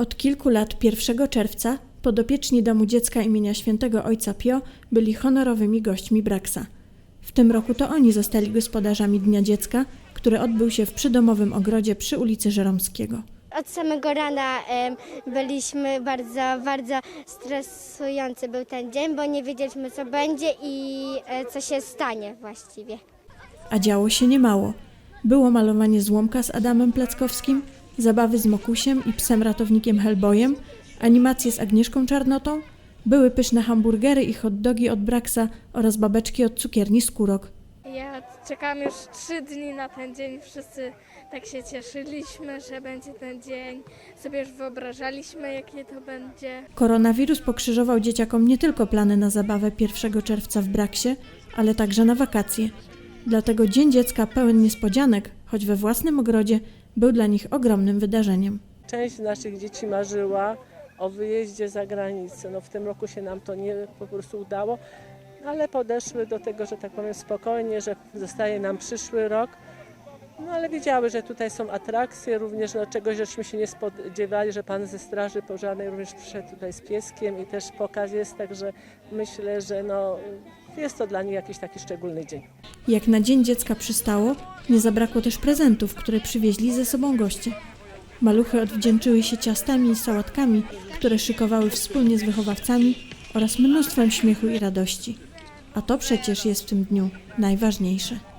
Od kilku lat 1 czerwca podopieczni Domu Dziecka imienia Świętego Ojca Pio byli honorowymi gośćmi Braksa. W tym roku to oni zostali gospodarzami Dnia Dziecka, który odbył się w przydomowym ogrodzie przy ulicy Żeromskiego. Od samego rana byliśmy bardzo, bardzo stresujący był ten dzień, bo nie wiedzieliśmy co będzie i e, co się stanie właściwie. A działo się niemało. Było malowanie złomka z Adamem Pleckowskim, zabawy z Mokusiem i psem ratownikiem Hellboyem, animacje z Agnieszką Czarnotą, były pyszne hamburgery i hot dogi od Braksa oraz babeczki od cukierni Skórok. Ja czekam już trzy dni na ten dzień. Wszyscy tak się cieszyliśmy, że będzie ten dzień. Sobie już wyobrażaliśmy, jakie to będzie. Koronawirus pokrzyżował dzieciakom nie tylko plany na zabawę 1 czerwca w Braksie, ale także na wakacje. Dlatego Dzień Dziecka pełen niespodzianek, choć we własnym ogrodzie, był dla nich ogromnym wydarzeniem. Część naszych dzieci marzyła o wyjeździe za granicę. No w tym roku się nam to nie po prostu udało, ale podeszły do tego, że tak powiem spokojnie, że zostaje nam przyszły rok. No ale wiedziały, że tutaj są atrakcje, również no, czegoś żeśmy się nie spodziewali, że pan ze Straży Pożarnej również przyszedł tutaj z pieskiem i też pokaz jest, także myślę, że no, jest to dla nich jakiś taki szczególny dzień. Jak na Dzień Dziecka przystało, nie zabrakło też prezentów, które przywieźli ze sobą goście. Maluchy odwdzięczyły się ciastami i sałatkami, które szykowały wspólnie z wychowawcami oraz mnóstwem śmiechu i radości. A to przecież jest w tym dniu najważniejsze.